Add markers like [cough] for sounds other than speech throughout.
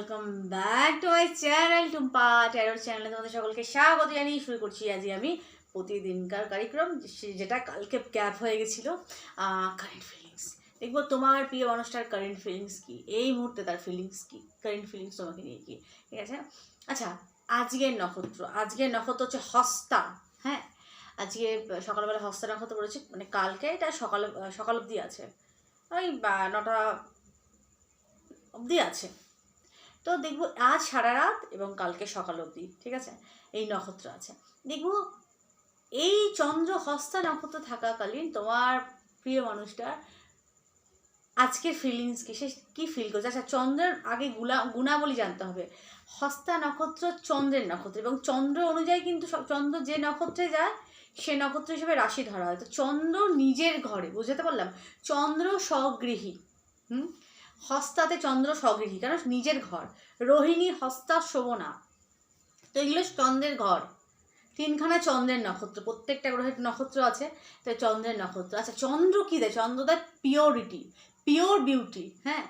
Welcome back to my channel Tumpa ট্যারোর চ্যানেলে তোমাদের সকলকে স্বাগত জানিয়ে শুরু করছি। আজকে আমি প্রতিদিনকার কার্যক্রম যেটা কালকে ক্যাপ হয়ে গেছিল কারেন্ট ফিলিংস দেখব তোমার প্রিয় মানুষটার কারেন্ট ফিলিংস কি? এই মুহূর্তে তার ফিলিংস কি? কারেন্ট ফিলিংস তোমাকে নিয়ে কি? ঠিক আছে? আচ্ছা আজকের নক্ষত্র। আজকের নক্ষত্র হচ্ছে হস্তা হ্যাঁ? আজকে সকালবেলা হস্তা নক্ষত্র পড়েছে মানে কালকে এটা সকাল সকাল অবধি আছে। ওই নটা অবধি আছে। তো দেখব আজ সারা রাত এবং কালকে সকাল অবধি, ঠিক আছে? এই নক্ষত্র আছে। দেখব এই চন্দ্র হস্তা নক্ষত্র থাকাকালীন তোমার প্রিয় মানুষটার আজকের ফিলিংস কি? সে কী ফিল করছে? আচ্ছা চন্দ্রের আগে গুলা, গুণাবলী জানতে হবে। হস্তা নক্ষত্র চন্দ্রের নক্ষত্র এবং চন্দ্র অনুযায়ী কিন্তু সব- চন্দ্র যে নক্ষত্রে যায়, সে নক্ষত্র হিসেবে রাশি ধরা হয়। তো চন্দ্র নিজের ঘরে, বুঝতে পারলাম? চন্দ্র স্বগৃহী, হুম? হস্তাতে চন্দ্র স্বগৃহী কারণ নিজের ঘর। রোহিণী হস্তা শোভনা। তো এগুলো চন্দ্রের ঘর। তিনখানা চন্দ্রের নক্ষত্র, প্রত্যেকটা গ্রহের নক্ষত্র আছে। তো চন্দ্রের নক্ষত্র। আচ্ছা চন্দ্র কী দেয়? চন্দ্র দেয় পিওরিটি পিওর বিউটি হ্যাঁ?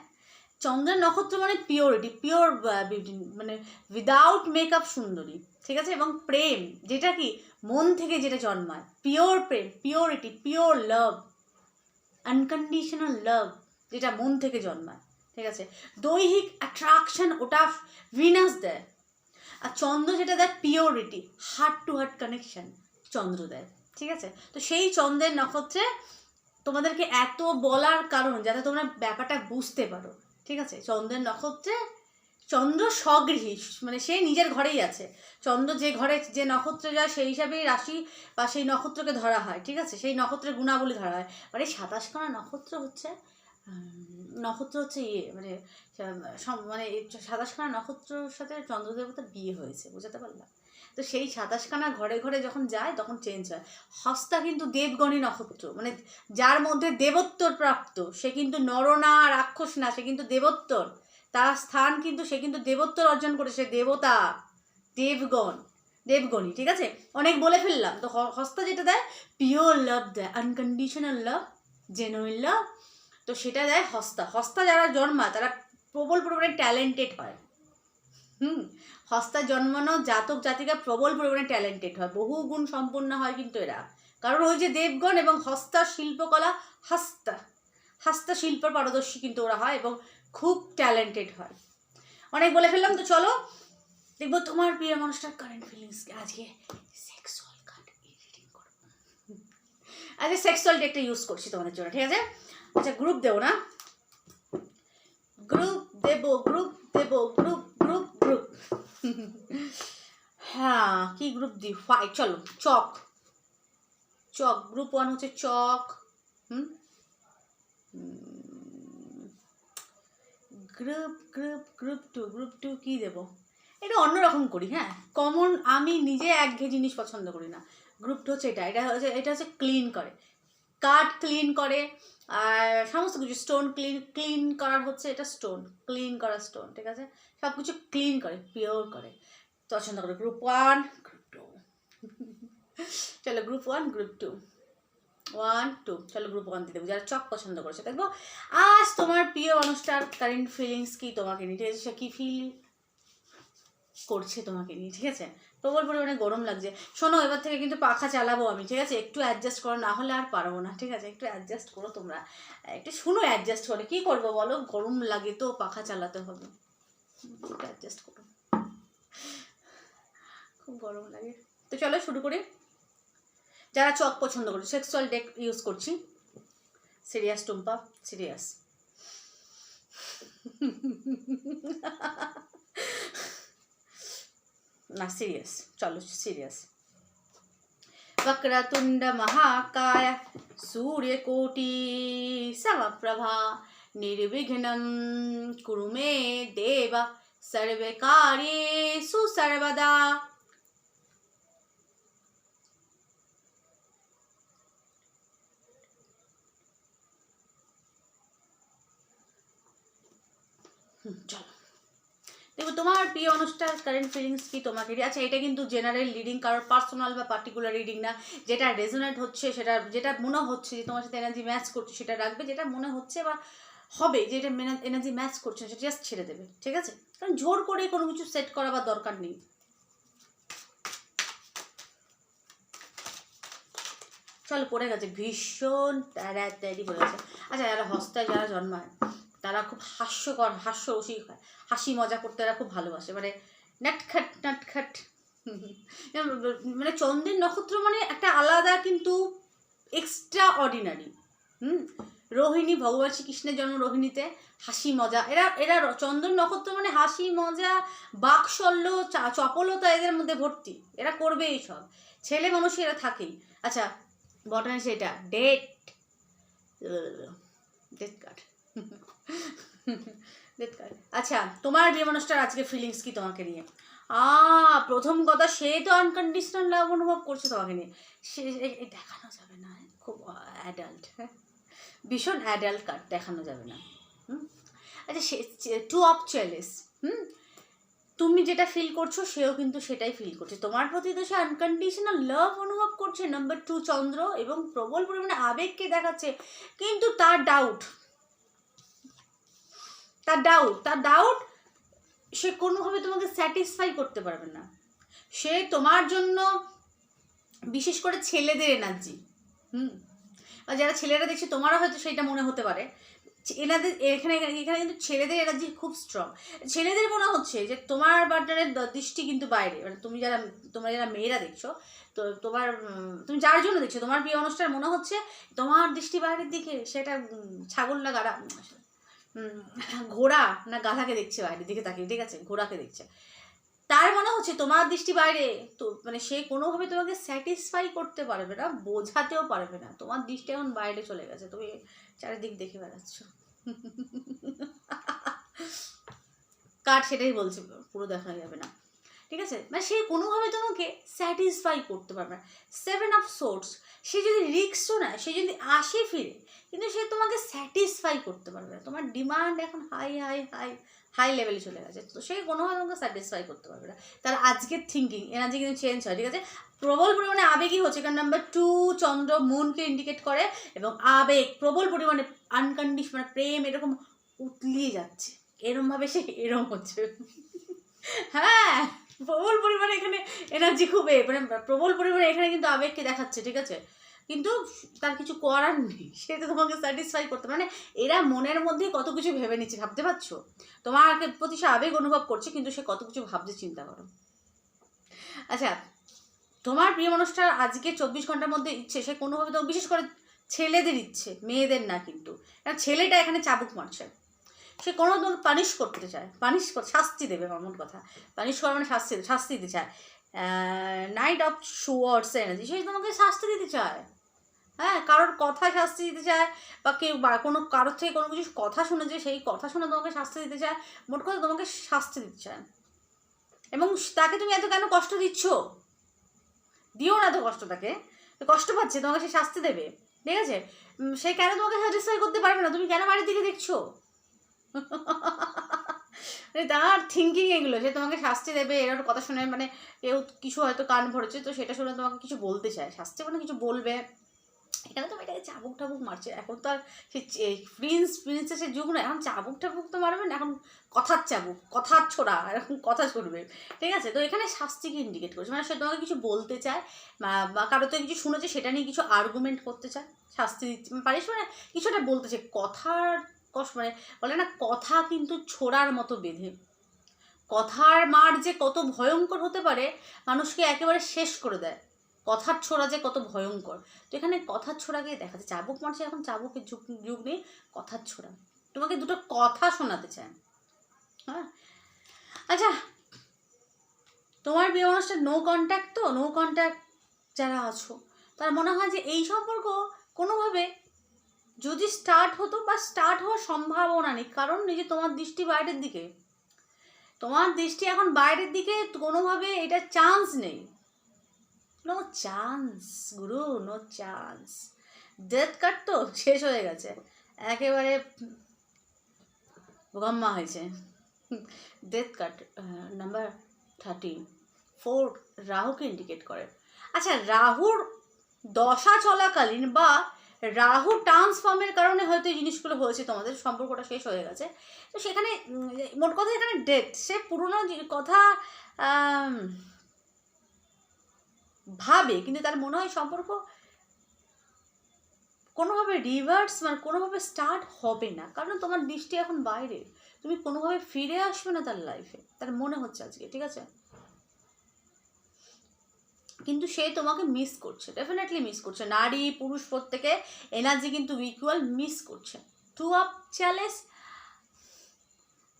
চন্দ্রের নক্ষত্র মানে পিওরিটি পিওর বিউটি মানে উইদাউট মেকআপ সুন্দরী, ঠিক আছে? এবং প্রেম, যেটা কি? মন থেকে যেটা জন্মায়। পিওর প্রেম purity pure love unconditional love যেটা মন থেকে জন্মায়, ঠিক আছে? দৈহিক অ্যাট্রাকশন ওটা ভিনাস দেয়, আর চন্দ্র যেটা দেয় purity heart to heart connection চন্দ্র দেয়, ঠিক আছে? তো সেই চন্দ্রের নক্ষত্রে তোমাদেরকে এত বলার কারণ যাতে তোমরা ব্যাপারটা বুঝতে পারো, ঠিক আছে? চন্দ্রের নক্ষত্রে চন্দ্র স্বগৃহী মানে সে নিজের ঘরেই আছে। চন্দ্র যে ঘরে যে নক্ষত্রে যায়, সেই হিসাবেই রাশি বা সেই নক্ষত্রকে ধরা হয়, ঠিক আছে? সেই নক্ষত্রের গুণাবলী ধরা হয়। মানে সাতাশখানা নক্ষত্র হচ্ছে নক্ষত্র হচ্ছে ইয়ে মানে মানে সাতাশখানা নক্ষত্রর সাথে চন্দ্রদেবতার বিয়ে হয়েছে, বুঝতে পারলাম? তো সেই সাতাশখানা ঘরে ঘরে যখন যায়, তখন চেঞ্জ হয়। হস্তা কিন্তু দেবগণী নক্ষত্র মানে যার মধ্যে দেবত্বর প্রাপ্ত, সে কিন্তু নর না রাক্ষস না, সে কিন্তু দেবত্বর। তার স্থান কিন্তু, সে কিন্তু দেবত্বর অর্জন করে, সে দেবতা, দেবগণ দেবগণী ঠিক আছে? অনেক বলে ফেললাম। তো হস্তা যেটা দেয় পিওর লাভ দেয় আনকন্ডিশনাল লাভ জেনুইন লাভ তো সেটা দেয় হস্তা। হস্তা যারা জন্মায়, তারা প্রবল পরিমাণে ট্যালেন্টেড হয়। হুম? হস্তা জন্মানো জাতক জাতিকা প্রবল পরিমাণে ট্যালেন্টেড হয়। বহু গুণ সম্পন্ন হয় কিন্তু এরা। কারণ ওই যে দেবগণ এবং হস্তা শিল্পকলা, হাস্তা। হাস্তা শিল্প পারদর্শী কিন্তু ওরা হয় এবং খুব ট্যালেন্টেড হয়। অনেক বলে ফেললাম তো চলো। দেখব তোমার প্রিয় মানুষটার কারেন্ট ফিলিংস আজকে সেক্সুয়াল কার্ড রিডিং করো আজকে সেক্সুয়াল ডেকটা ইউজ করছি তোমাদের জন্য, ঠিক আছে? আচ্ছা গ্রুপ দেবো না। গ্রুপ দেব গ্রুপ দেব গ্রুপ গ্রুপ গ্রুপ হ্যাঁ কি গ্রুপ দি? ফাই চলো চক চক গ্রুপ ওয়ান হচ্ছে চক হুম? Group group group two group two কী দেবো? এটা অন্যরকম করি হ্যাঁ? কমন আমি নিজে একঘেয়ে জিনিস পছন্দ করি না। গ্রুপ টু হচ্ছে এটা এটা হচ্ছে এটা হচ্ছে ক্লিন করে। কাঠ ক্লিন করে, আর সমস্ত কিছু স্টোন ক্লিন ক্লিন করার হচ্ছে এটা স্টোন ক্লিন করা স্টোন ঠিক আছে? সব কিছু ক্লিন করে পিওর করে। পছন্দ করে গ্রুপ ওয়ান গ্রুপ টু চলো group one group two one two চলো গ্রুপ ওয়ান দিয়ে দেবো, যারা চক পছন্দ করেছে। দেখব, আজ তোমার প্রিয় মানুষটার কারেন্ট ফিলিংস কি তোমাকে নিয়ে, ঠিক আছে? সে কী ফিল করছে তোমাকে নিয়ে, ঠিক আছে? প্রবল পরিমাণে গরম লাগছে। শোনো, এবার থেকে কিন্তু পাখা চালাবো আমি, ঠিক আছে? একটু অ্যাডজাস্ট করো, না হলে আর পারব না, ঠিক আছে? একটু অ্যাডজাস্ট করো তোমরা। একটু শুনো অ্যাডজাস্ট করে, কী করব বলো? গরম লাগে তো পাখা চালাতে হবে। একটু অ্যাডজাস্ট করো। খুব গরম লাগে। তো চলো শুরু করি। যারা চক পছন্দ করে সেক্সুয়াল ডেক ইউজ করছি। সিরিয়াস টুম্পা সিরিয়াস [laughs] ना सीरियस चलो सीरियस वक्रतुंड महाकाय, सूर्यकोटि समप्रभा निर्विघ्न कुरु मे देव सर्वे कार्येषु सर्वदा। चलो। দেখো, তোমার প্রিয় অনুষ্ঠান কারেন্ট ফিলিংস কি তোমাকে? আচ্ছা এটা কিন্তু জেনারেল রিডিং কারোর পার্সোনাল বা পার্টিকুলার রিডিং না। যেটা রেজোনেট হচ্ছে, সেটা, যেটা মনে হচ্ছে যে তোমার সাথে এনার্জি ম্যাচ করছে, সেটা রাখবে। যেটা মনে হচ্ছে বা হবে, যে এটা এনার্জি ম্যাচ করছে, সেটা জাস্ট ছেড়ে দেবে, ঠিক আছে? কারণ জোর করে কোনো কিছু সেট করা বা দরকার নেই। চলো, পড়ে গেছে। ভীষণ তাড়াতাড়ি পড়ে গেছে আচ্ছা যারা হস্তায় যারা জন্মায়। তারা খুব হাস্যকর হাস্য রসিক হয়। হাসি মজা করতে তারা খুব ভালোবাসে। মানে নাটখাট নাটখাট। [laughs] মানে চন্দ্রের নক্ষত্র মানে একটা আলাদা কিন্তু এক্সট্রা অর্ডিনারি হুম? রোহিণী ভগবান শ্রীকৃষ্ণের জন্ম রোহিণীতে, হাসি মজা। এরা এরা চন্দন নক্ষত্র মানে হাসি, মজা, বাকশল্য চপলতা এদের মধ্যে ভর্তি। এরা করবে এইসব ছেলে মানুষই এরা থাকেই। আচ্ছা বটনে সেটা ডেট ডেট কার্ড আচ্ছা তোমার বিয়ে মানুষটার আজকে ফিলিংস কি তোমাকে নিয়ে? আ প্রথম কথা, সে তো আনকন্ডিশনাল লাভ অনুভব করছে তোমাকে নিয়ে। সে দেখানো যাবে না, খুব অ্যাডাল্ট ভীষণ অ্যাডাল্ট কার্ড দেখানো যাবে না। হুম? আচ্ছা সে টু অফ চেলিস হুম? তুমি যেটা ফিল করছ, সেও কিন্তু সেটাই ফিল করছে। তোমার প্রতি তো সে আনকন্ডিশনাল লাভ অনুভব করছে। নাম্বার টু চন্দ্র এবং প্রবল পরিমাণে আবেগকে দেখাচ্ছে। কিন্তু তার ডাউট তার ডাউট তার ডাউট সে কোনোভাবে তোমাকে স্যাটিসফাই করতে পারবে না। সে তোমার জন্য বিশেষ করে ছেলেদের এনার্জি হুম? আর যারা ছেলেরা দেখছে, তোমারও হয়তো সেটা মনে হতে পারে। এনাদের, এখানে এখানে কিন্তু ছেলেদের এনার্জি খুব স্ট্রং ছেলেদের মনে হচ্ছে যে তোমার পার্টনারের দৃষ্টি কিন্তু বাইরে। মানে তুমি যারা, তোমরা যারা মেয়েরা দেখছ, তো তোমার তুমি যার জন্য দেখছ, তোমার প্রিয় অনুষ্ঠান মনে হচ্ছে তোমার দৃষ্টি বাইরের দিকে, সেটা ছাগল না, গাড়া ঘোড়া না গাধাকে দেখছে বাইরে দিকে তাকিয়ে, ঠিক আছে, ঘোড়াকে দেখছে। তার মনে হচ্ছে তোমার দৃষ্টি বাইরে, তো মানে সে কোনোভাবে তোমাকে স্যাটিসফাই করতে পারবে না, বোঝাতেও পারবে না। তোমার দৃষ্টি এখন বাইরে চলে গেছে, তুমি চারিদিক দেখে বেড়াচ্ছ। কার সেটাই বলছে, পুরো দেখা যাবে না। ঠিক আছে? মানে সে কোনোভাবে তোমাকে স্যাটিসফাই করতে পারবে না। সেভেন অফ সোর্স সে যদি রিক্সও নেয়, সে যদি আসে ফিরে, কিন্তু সে তোমাকে স্যাটিসফাই করতে পারবে না। তোমার ডিমান্ড এখন হাই হাই হাই হাই লেভেলে চলে গেছে। তো সে কোনোভাবে তোমাকে স্যাটিসফাই করতে পারবে না। তার আজকের থিঙ্কিং এনার্জি কিন্তু চেঞ্জ হয়, ঠিক আছে? প্রবল পরিমাণে আবেগই হচ্ছে, কারণ নাম্বার টু চন্দ্র মুনকে ইন্ডিকেট করে এবং আবেগ, প্রবল পরিমাণে আনকন্ডিশন মানে প্রেম এরকম উতলিয়ে যাচ্ছে। এরমভাবে সে, এরম হচ্ছে। হ্যাঁ! প্রবল পরিমাণে এখানে এনার্জি খুব মানে প্রবল পরিমাণে এখানে কিন্তু আবেগকে দেখাচ্ছে, ঠিক আছে? কিন্তু তার কিছু করার নেই, [laughs] সে তো তোমাকে স্যাটিসফাই করতে। মানে এরা মনের মধ্যে কত কিছু ভেবে নিচ্ছে, ভাবতে পারছ? তোমাকে প্রতি সে আবেগ অনুভব করছে, কিন্তু সে কত কিছু ভাবছে, চিন্তা করো। আচ্ছা তোমার প্রিয় মানুষটার আজকে চব্বিশ ঘণ্টার মধ্যে ইচ্ছে, সে কোনোভাবে তো, বিশেষ করে ছেলেদের ইচ্ছে, মেয়েদের না কিন্তু। ছেলেটা এখানে চাবুক মারছে। সে কোনো তোমাকে পানিশ করতে চায়। পানিশ কর, শাস্তি দেবে, এমন কথা। পানিশ করা মানে শাস্তি শাস্তি দিতে চায়। নাইট অফ শুয়ার্স এনার্জি সে তোমাকে শাস্তি দিতে চায়। হ্যাঁ কারোর কথা শাস্তি দিতে চায় বা কেউ বা কোনো কারোর থেকে কোনো কিছু কথা শুনেছে সেই কথা শুনে তোমাকে শাস্তি দিতে চায়, মোট কথা তোমাকে শাস্তি দিতে চায়। এবং তাকে তুমি এত কেন কষ্ট দিচ্ছ? দিও না এত কষ্ট তাকে। কষ্ট পাচ্ছে, তোমাকে সে শাস্তি দেবে। ঠিক আছে? সে কেন তোমাকে স্যাটিসফাই করতে পারবে না? তুমি কেন বাড়ির দিকে দেখছ? [laughs] মানে তার থিঙ্কিং এগুলো সে তোমাকে শাস্তি দেবে, এর কথা শুনে মানে কেউ কিছু হয়তো কান ভরেছে, তো সেটা শুনে তোমাকে কিছু বলতে চায়। শাস্তি মানে কিছু বলবে। এখানে তো এটাকে চাবুক টাবুক মারছে। এখন তো আর সে প্রিন্স প্রিন্সেসের যুগ না এখন চাবুক টাবুক তো মারবে না, এখন কথার চাবুক, কথার ছোড়া এরকম কথা ছুটবে ঠিক আছে? তো এখানে শাস্তিকে ইন্ডিকেট করছে। মানে সে তোমাকে কিছু বলতে চায়, বা কারও তো কিছু শুনেছে, সেটা নিয়ে কিছু আর্গুমেন্ট করতে চায়, শাস্তি দিচ্ছে পারিস মানে কিছুটা বলতে চায়। কথার কষ্ট মানে বলে না, কথা কিন্তু ছোড়ার মতো বেঁধে। কথার মার যে কত ভয়ঙ্কর হতে পারে, মানুষকে একেবারে শেষ করে দেয়। কথার ছোড়া যে কত ভয়ঙ্কর। তো এখানে কথার ছোড়াকে দেখা যায় চাবুক মানুষের এখন, চাবুকের যুগ যুগ নেই, কথার ছোড়া। তোমাকে দুটো কথা শোনাতে চায় হ্যাঁ? আচ্ছা তোমার বিয়ে মানুষটা নো কন্ট্যাক্ট তো? নো কন্ট্যাক্ট যারা আছো, তার মনে হয় যে এই সম্পর্ক কোনোভাবে যদি স্টার্ট হতো বা স্টার্ট হওয়ার সম্ভাবনা নেই, কারণ যে তোমার দৃষ্টি বাইরের দিকে, তোমার দৃষ্টি এখন বাইরের দিকে, কোনোভাবে এটা চান্স নেই। নো চান্স গুরু নো চান্স ডেথ কার্ড তো শেষ হয়ে গেছে। একেবারে গম্মা হয়েছে। Death card number thirteen four রাহুকে indicate করে। আচ্ছা রাহুর দশা চলাকালীন বা রাহু ট্রান্সফর্মের কারণে হয়তো এই জিনিসগুলো হয়েছে, তোমাদের সম্পর্কটা শেষ হয়ে গেছে। তো সেখানে মোট কথা এখানে ডেট সে পুরনো কথা ভাবে, কিন্তু তার মনে হয় সম্পর্ক কোনোভাবে রিভার্স মানে কোনোভাবে স্টার্ট হবে না। কারণ তোমার দৃষ্টি এখন বাইরে। তুমি কোনোভাবে ফিরে আসবে না তার লাইফে তার মনে হচ্ছে আজকে, ঠিক আছে? কিন্তু সে তোমাকে মিস করছে ডেফিনেটলি মিস করছে। নারী, পুরুষ প্রত্যেকে এনার্জি কিন্তু ইকুয়াল মিস করছে। টু আপ চ্যালেঞ্জ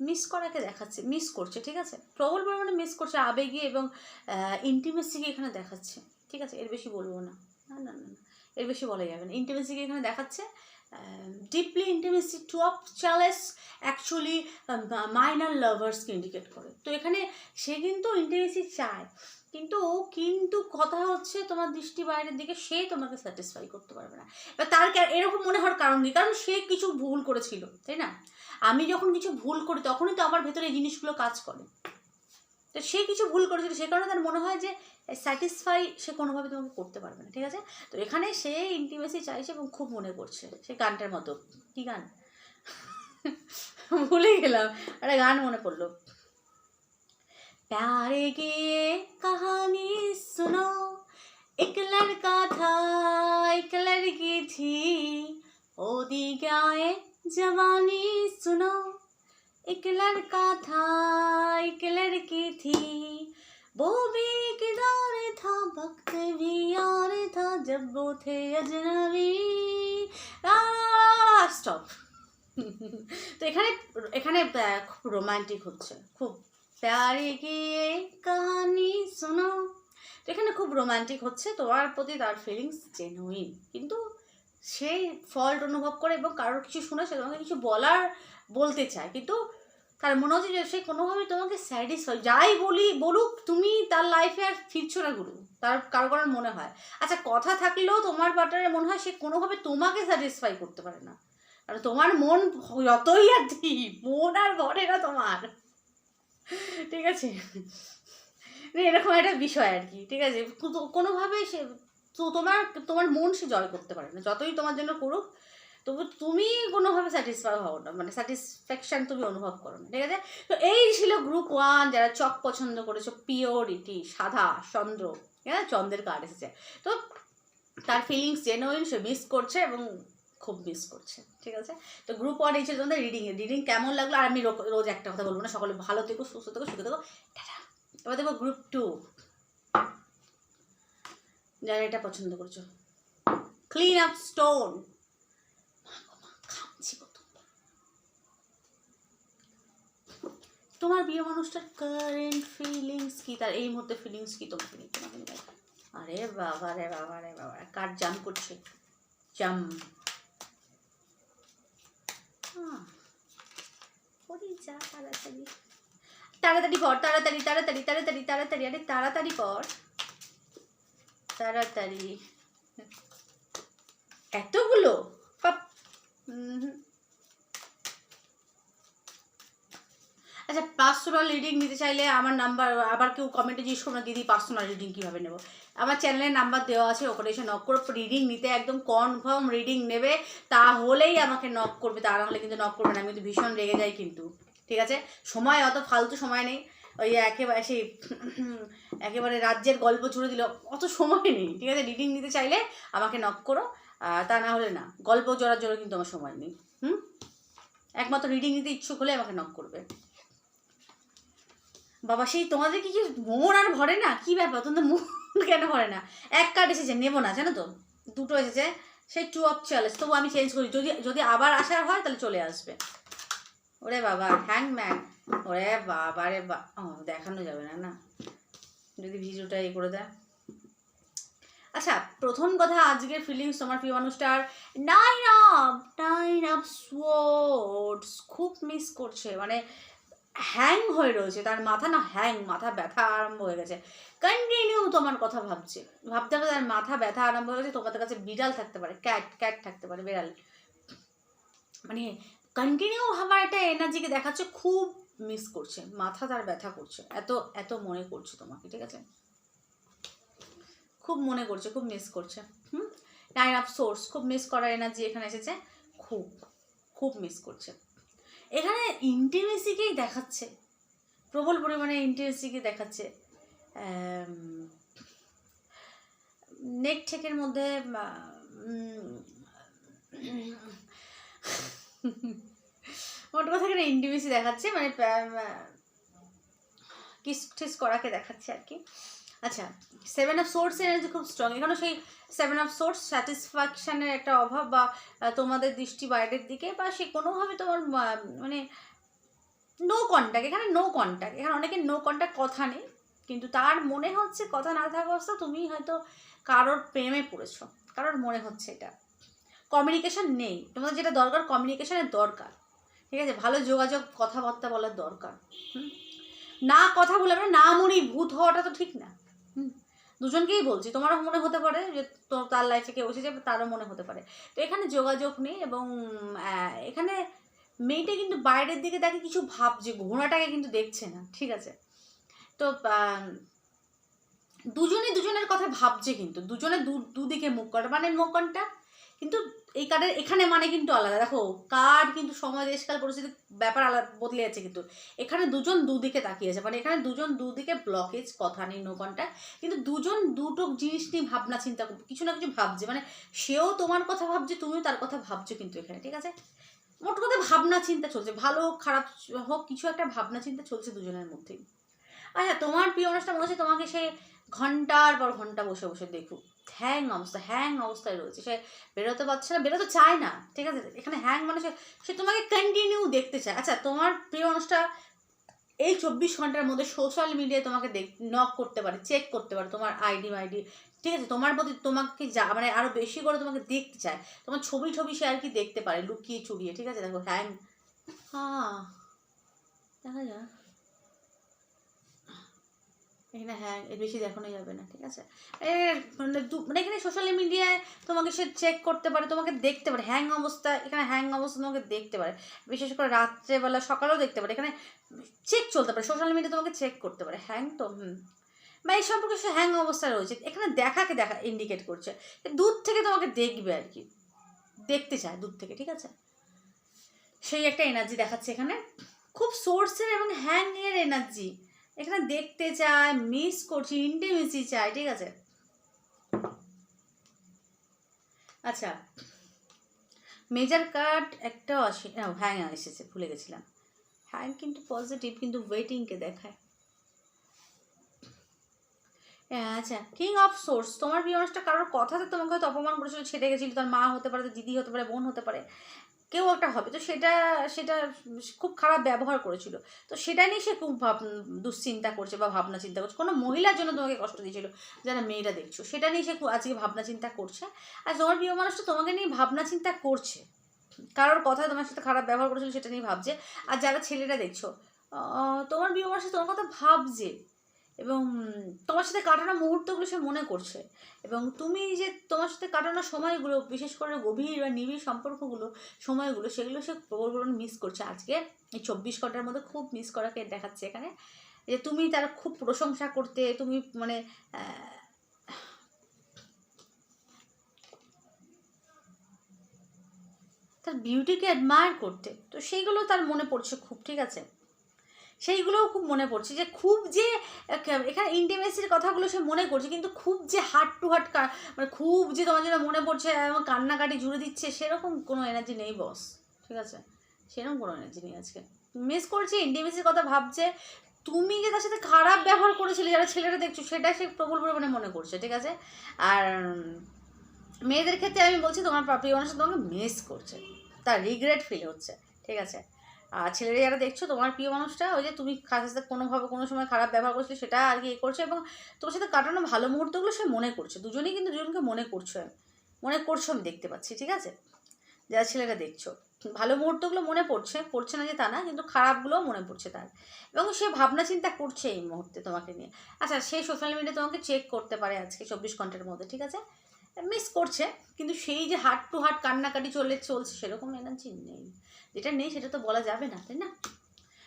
মিস করাকে দেখাচ্ছে মিস করছে, ঠিক আছে? প্রবল পরিমাণে মিস করছে, আবেগী এবং ইন্টিমেসিকে এখানে দেখাচ্ছে, ঠিক আছে? এর বেশি বলব না। না না না এর বেশি বলা যাবে না। ইন্টিমেসিকে এখানে দেখাচ্ছে deeply intimacy two of challenge actually minor লাভার্সকে indicate করে। তো এখানে সে কিন্তু ইন্টিমেসি চায়। কিন্তু কিন্তু কথা হচ্ছে তোমার দৃষ্টি বাইরের দিকে সে তোমাকে স্যাটিসফাই করতে পারবে না। এবার তার এরকম মনে হওয়ার কারণ নেই কারণ সে কিছু ভুল করেছিল, তাই না? আমি যখন কিছু ভুল করি, তখনই তো আমার ভেতরে এই জিনিসগুলো কাজ করে। তো সে কিছু ভুল করেছিল, সে কারণে তার মনে হয় যে স্যাটিসফাই সে কোনোভাবে তোমাকে করতে পারবে না, ঠিক আছে? তো এখানে সে ইন্টিমেসি চাইছে এবং খুব মনে করছে, সে গানটার মতো। কি গান? ভুলে গেলাম, একটা গান মনে পড়ল। प्यारे की ये कहानी सुनो एक लड़का था एक लड़की थी होती क्या है जवानी सुनो एक लड़का था एक लड़की थी वो भी एक दौर था वक्त भी यार था जब वो थे अजनबी স্টপ তো এখানে এখানে আহ, খুব রোমান্টিক হচ্ছে খুব প্যারে গিয়ে কাহানি শোনো এখানে খুব রোমান্টিক হচ্ছে। তোমার প্রতি তার ফিলিংস জেনুইন কিন্তু সে ফল্ট অনুভব করে এবং কারোর কিছু শুনে সে তোমাকে কিছু বলার বলতে চায়। কিন্তু তার মনে হচ্ছে যে সে কোনোভাবে তোমাকে স্যাটিসফাই যাই বলি, বলুক, তুমি তার লাইফে আর ফিরছো না গুরু। তার কারও কারোর মনে হয়। আচ্ছা কথা থাকলেও তোমার পার্টনারের মনে হয় সে কোনোভাবে তোমাকে স্যাটিসফাই করতে পারে না। আর তোমার মন যতই আর মন আর ভরে না তোমার। ঠিক আছে? মানে এরকম একটা বিষয় আর কি, ঠিক আছে? কো- কোনোভাবে সে, তো তোমার তোমার মন সে জয় করতে পারে না, যতই তোমার জন্য করুক, তবু তুমি কোনোভাবে স্যাটিসফাই হও না মানে স্যাটিসফ্যাকশান তুমি অনুভব করো না, ঠিক আছে? তো এই ছিল গ্রুপ ওয়ান যারা চক পছন্দ করেছ পিওরিটি সাদা চন্দ্র হ্যাঁ? চন্দ্রের কার্ড এসেছে। তো তার ফিলিংস জেনুইন সে মিস করছে এবং খুব মিস করছে ঠিক আছে? তো গ্রুপ ওয়ান এই ছিল তোমাদের রিডিং রিডিং কেমন লাগল? আর আমি রোজ একটা কথা বলব না, সকলে ভালো থেকো, সুস্থ থেকো, সুখে থেকো। এবার দেখো গ্রুপ টু যারা এটা পছন্দ করছ। ক্লিন আপ স্টোন তোমার প্রিয় মানুষটার কারেন্ট ফিলিংস কি? তার এই মুহূর্তে ফিলিংস কি তোমাকে তোমাকে আরে বাবা রে বাবা রে বাবা কার জাম করছে? জাম যা তাড়াতাড়ি তাড়াতাড়ি কর তাড়াতাড়ি তাড়াতাড়ি তাড়াতাড়ি তাড়াতাড়ি আরে তাড়াতাড়ি কর তাড়াতাড়ি। এতগুলো পাপ হুম হুম। আচ্ছা পার্সোনাল রিডিং নিতে চাইলে আমার নাম্বার আবার কেউ কমেন্টে জিজ্ঞেস করো না, দিদি পার্সোনাল রিডিং কীভাবে নেব? আমার চ্যানেলের নাম্বার দেওয়া আছে, ওখানে এসে নক করে। রিডিং নিতে একদম কনফার্ম রিডিং নেবে, তাহলেই আমাকে নক করবে। তা নাহলে কিন্তু নক করবে না, আমি কিন্তু ভীষণ রেগে যাই কিন্তু। ঠিক আছে? সময়, অত ফালতু সময় নেই। ওই একেবারে সেই [clears throat] একেবারে রাজ্যের গল্প ছুড়ে দিল। অত সময় নেই। ঠিক আছে? রিডিং নিতে চাইলে আমাকে নক করো। তা না হলে না। গল্প জোড়ার জন্য কিন্তু আমার সময় নেই। হুম? একমাত্র রিডিং নিতে ইচ্ছুক হলে আমাকে নক করবে। বাবা, সেই তোমাদের কি কি মন আর ভরে না? কি ব্যাপার? তোমাদের মন [laughs] কেন ভরে না? এক কার্ড এসেছে, নেব না, জানো তো? দুটো এসেছে, সেই টু অফ চ্যালেঞ্জ তবু আমি চেঞ্জ করি। যদি যদি আবার আসার হয়, তাহলে চলে আসবে। ওরে বাবা হ্যাং ম্যাং ওরে বাবা রে বা দেখানো যাবে না না? যদি ভিডিওটা এই করে দেয়। আচ্ছা প্রথম কথা আজকের ফিলিংস তোমার প্রিয় মানুষটার nine of nine of swords খুব মিস করছে। মানে হ্যাং হয়ে রয়েছে, তার মাথা না হ্যাং মাথা ব্যথা আরম্ভ হয়ে গেছে। কন্টিনিউ তোমার কথা ভাবছে। ভাবতে ভাবতে তার মাথা ব্যথা আরম্ভ হয়ে গেছে, তোমাদের কাছে বিড়াল থাকতে পারে ক্যাট ক্যাট থাকতে পারে, বিড়াল। মানে কন্টিনিউ ভাবার একটা এনার্জিকে দেখাচ্ছে, খুব মিস করছে, মাথা তার ব্যথা করছে, এত এত মনে করছে তোমাকে, ঠিক আছে? খুব মনে করছে, খুব মিস করছে, হুম? নাইন অফ সোর্স খুব মিস করার এনার্জি এখানে এসেছে, খুব খুব মিস করছে। এখানে ইন্টিমেসিকেই দেখাচ্ছে, প্রবল পরিমাণে ইন্টিমেসিকে দেখাচ্ছে নেক ঠেকের মধ্যে মোট কথা এখানে ইন্টিমেসি দেখাচ্ছে মানে কিস টিস করাকে দেখাচ্ছে আর কি। আচ্ছা সেভেন অফ সোর্স এনার্জি খুব স্ট্রং এখানে সেই সেভেন অফ সোর্স স্যাটিসফ্যাকশানের একটা অভাব বা তোমাদের দৃষ্টি বাইরের দিকে বা সে কোনোভাবে তোমার মানে নো কন্ট্যাক্ট এখানে নো কন্ট্যাক্ট এখানে অনেকের নো কন্ট্যাক্ট কথা নেই, কিন্তু তার মনে হচ্ছে কথা না থাকা অবস্থা তুমি হয়তো কারোর প্রেমে পড়েছো, কারোর মনে হচ্ছে এটা। কমিউনিকেশন নেই, তোমাদের যেটা দরকার কমিউনিকেশনের দরকার, ঠিক আছে? ভালো যোগাযোগ, কথাবার্তা বলার দরকার, হুম? না কথা বলে মানে না মনে ভূত হওয়াটা তো ঠিক না। দুজনকেই বলছি, তোমারও মনে হতে পারে যে তার লাইফে কেউ এসেছে তারও মনে হতে পারে। তো এখানে যোগাযোগ নেই এবং এখানে মেয়েটা কিন্তু বাইরের দিকে তাকে কিছু ভাবছে, ঘোড়াটাকে কিন্তু দেখছে না, ঠিক আছে? তো দুজনে দুজনের কথা ভাবছে কিন্তু, দুজনে দুদিকে মুখ করে মানে মুখ কিন্তু এই কার্ডের এখানে মানে কিন্তু আলাদা। দেখো, কার্ড কিন্তু সময় দেশকাল পরিস্থিতি ব্যাপার আলাদা বদলে যাচ্ছে কিন্তু। এখানে দুজন দুদিকে তাকিয়েছে। মানে এখানে দুজন দুদিকে ব্লকেজ কথা নেই নোকনটা কিন্তু দুজন দুটো জিনিস নিয়ে ভাবনা, চিন্তা কিছু না কিছু ভাবছে। মানে সেও তোমার কথা ভাবছে, তুমিও তার কথা ভাবছ কিন্তু এখানে, ঠিক আছে? মোট কথা ভাবনা, চিন্তা চলছে। ভালো, খারাপ হোক, কিছু একটা ভাবনা, চিন্তা চলছে দুজনের মধ্যেই। আচ্ছা তোমার প্রিয় মানুষটা মনে হচ্ছে তোমাকে সে ঘণ্টার পর ঘণ্টা বসে বসে দেখুক। হ্যাং অবস্থা হ্যাং অবস্থায় রয়েছে। সে বেরোতে পারছে না, বেরোতে চায় না, ঠিক আছে? এখানে হ্যাং মানে সে তোমাকে কন্টিনিউ দেখতে চায়। আচ্ছা তোমার প্রিয় মানুষটা এই চব্বিশ ঘণ্টার মধ্যে সোশ্যাল মিডিয়ায় তোমাকে দেখ নক করতে পারে চেক করতে পারে তোমার আইডি মাইডি ঠিক আছে? তোমার প্রতি তোমাকে যা মানে আরও বেশি করে তোমাকে দেখতে চায়। তোমার ছবি ছবি সে আর কি দেখতে পারে, লুকিয়ে চুরিয়ে, ঠিক আছে? দেখো হ্যাং হ্যাঁ দেখা যাক। এখানে হ্যাঁ এর বেশি দেখানো যাবে না, ঠিক আছে? মানে মানে এখানে সোশ্যাল মিডিয়ায় তোমাকে সে চেক করতে পারে, তোমাকে দেখতে পারে হ্যাং অবস্থা, এখানে হ্যাং অবস্থা তোমাকে দেখতে পারে। বিশেষ করে রাত্রেবেলা, সকালেও দেখতে পারে, এখানে চেক চলতে পারে সোশ্যাল মিডিয়া তোমাকে চেক করতে পারে হ্যাং তো, হুম। বা এই সম্পর্কে সে হ্যাং অবস্থায় রয়েছে, এখানে দেখাকে দেখা ইন্ডিকেট করছে দূর থেকে তোমাকে দেখবে আর কি, দেখতে চায় দূর থেকে, ঠিক আছে? সেই একটা এনার্জি দেখাচ্ছে এখানে। খুব সোর্সের এবং হ্যাং এর এনার্জি এখানে দেখতে চায় মিস করছি ইন্টিমেসি চায় ঠিক আছে? আচ্ছা মেজার কার্ড একটা আসে হ্যাং এসেছে ভুলে গেছিলাম। হ্যাং কিন্তু পজিটিভ কিন্তু ওয়েটিংকে দেখায়। হ্যাঁ, আচ্ছা কিং অফ সোর্স তোমার মানুষটা কারোর কথাতে তোমাকে হয়তো অপমান করেছিল ছেড়ে গেছিল তার মা হতে পারে দিদি হতে পারে বোন হতে পারে। কেউ একটা হবে। তো সেটা সেটা খুব খারাপ ব্যবহার করেছিল। তো সেটা নিয়ে সে খুব ভাব, দুশ্চিন্তা করছে বা ভাবনা চিন্তা করছে। কোনো মহিলার জন্য তোমাকে কষ্ট দিয়েছিল যারা মেয়েরা দেখছ। সেটা নিয়ে সে আজকে ভাবনা চিন্তা করছে। আর তোমার প্রিয় মানুষটা তোমাকে নিয়ে ভাবনা চিন্তা করছে। কারোর কথা তোমার সাথে খারাপ ব্যবহার করেছিল সেটা নিয়ে ভাবছে। আর যারা ছেলেরা দেখছ তোমার প্রিয় মানুষ তোমার কথা ভাবছে। এবং তোমার সাথে কাটানো মুহূর্তগুলো সে মনে করছে। এবং তুমি যে তোমার সাথে কাটানো সময়গুলো, বিশেষ করে গভীর বা নিবিড় সম্পর্কগুলো, সময়গুলো, সেগুলো সে প্রবল মিস করছে। আজকে এই চব্বিশ ঘণ্টার মধ্যে খুব মিস করাকে দেখাচ্ছে এখানে। যে তুমি তার খুব প্রশংসা করতে, তুমি মানে তার বিউটিকে অ্যাডমায়ার করতে। তো সেইগুলো তার মনে পড়ছে খুব, ঠিক আছে? সেইগুলোও খুব মনে পড়ছে যে খুব যে, এখানে ইন্টিমেসির কথাগুলো সে মনে করছে, কিন্তু খুব যে হার্ট টু হার্ট মানে খুব যে তোমার জন্য মনে পড়ছে, এবং কান্নাকাটি জুড়ে দিচ্ছে, সেরকম কোনো এনার্জি নেই বস ঠিক আছে? সেরকম কোনো এনার্জি নেই আজকে। মিস করছে ইন্টিমেসির কথা ভাবছে। তুমি যে তার সাথে খারাপ ব্যবহার করেছিলে, যারা ছেলেরা দেখছ, সেটা সে প্রবল পরিমাণে মনে করছে, ঠিক আছে? আর মেয়েদের ক্ষেত্রে আমি বলছি, তোমার প্রিয় মানুষ তোমাকে মিস করছে। তার রিগ্রেট ফিল হচ্ছে, ঠিক আছে? আর ছেলেরা যারা দেখছ, তোমার প্রিয় মানুষটা ওই যে তুমি কার সাথে কোনোভাবে কোনো সময় খারাপ ব্যবহার করছ সেটা আর কি এ করছে এবং তোমার সাথে কাটানো ভালো মুহূর্তগুলো সে মনে করছে। দুজনেই কিন্তু দুজনকে মনে করছ মনে করছ আমি দেখতে পাচ্ছি, ঠিক আছে? যারা ছেলেরা দেখছ, ভালো মুহূর্তগুলো মনে পড়ছে পড়ছে না যে তা না, কিন্তু খারাপগুলোও মনে পড়ছে তার। এবং সে ভাবনা চিন্তা করছে এই মুহূর্তে তোমাকে নিয়ে। আচ্ছা সেই সোশ্যাল মিডিয়া তোমাকে চেক করতে পারে আজকে চব্বিশ ঘণ্টার মধ্যে, ঠিক আছে? মিস করছে, কিন্তু সেই যে হার্ট টু হার্ট কান্নাকাটি চলে, চলছে, সেরকম এনার্জি নেই। যেটা নেই, সেটা তো বলা যাবে না, তাই না?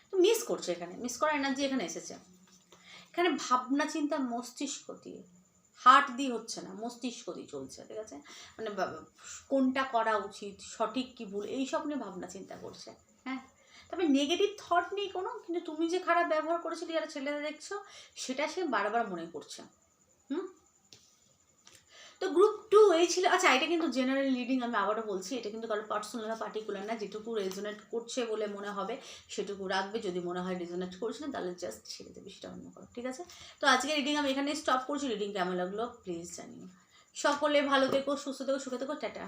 তো মিস করছে এখানে মিস করার এনার্জি এখানে এসেছে। এখানে ভাবনা চিন্তা মস্তিষ্ক দিয়ে হার্ট দিয়ে হচ্ছে না, মস্তিষ্ক দিয়ে চলছে, ঠিক আছে? মানে কোনটা করা উচিত, সঠিক কি ভুল, এইসব নিয়ে ভাবনা চিন্তা করছে হ্যাঁ? তবে নেগেটিভ থট নেই কোনো, কিন্তু তুমি যে খারাপ ব্যবহার করেছিলে, যারা ছেলেদের দেখছ, সেটা সে বারবার মনে করছে। তো গ্রুপ টু এই ছিল আচ্ছা এটা কিন্তু জেনারেল রিডিং আমি আবারও বলছি, এটা কিন্তু কারও পার্সোনাল না পার্টিকুলার না, যেটুকু রেজোনেট করছে বলে মনে হবে, সেটুকু রাখবে, যদি মনে হয় রেজোনেট করছে না, তাহলে জাস্ট ছেড়ে দেবে, সেটা অন্য করো, ঠিক আছে? তো আজকে রিডিং আমি এখানে স্টপ করছি রিডিং কেমন লাগল প্লিজ জানিও। সকলে ভালো থেকো, সুস্থ থেকো, সুখে থেকো, টাটা।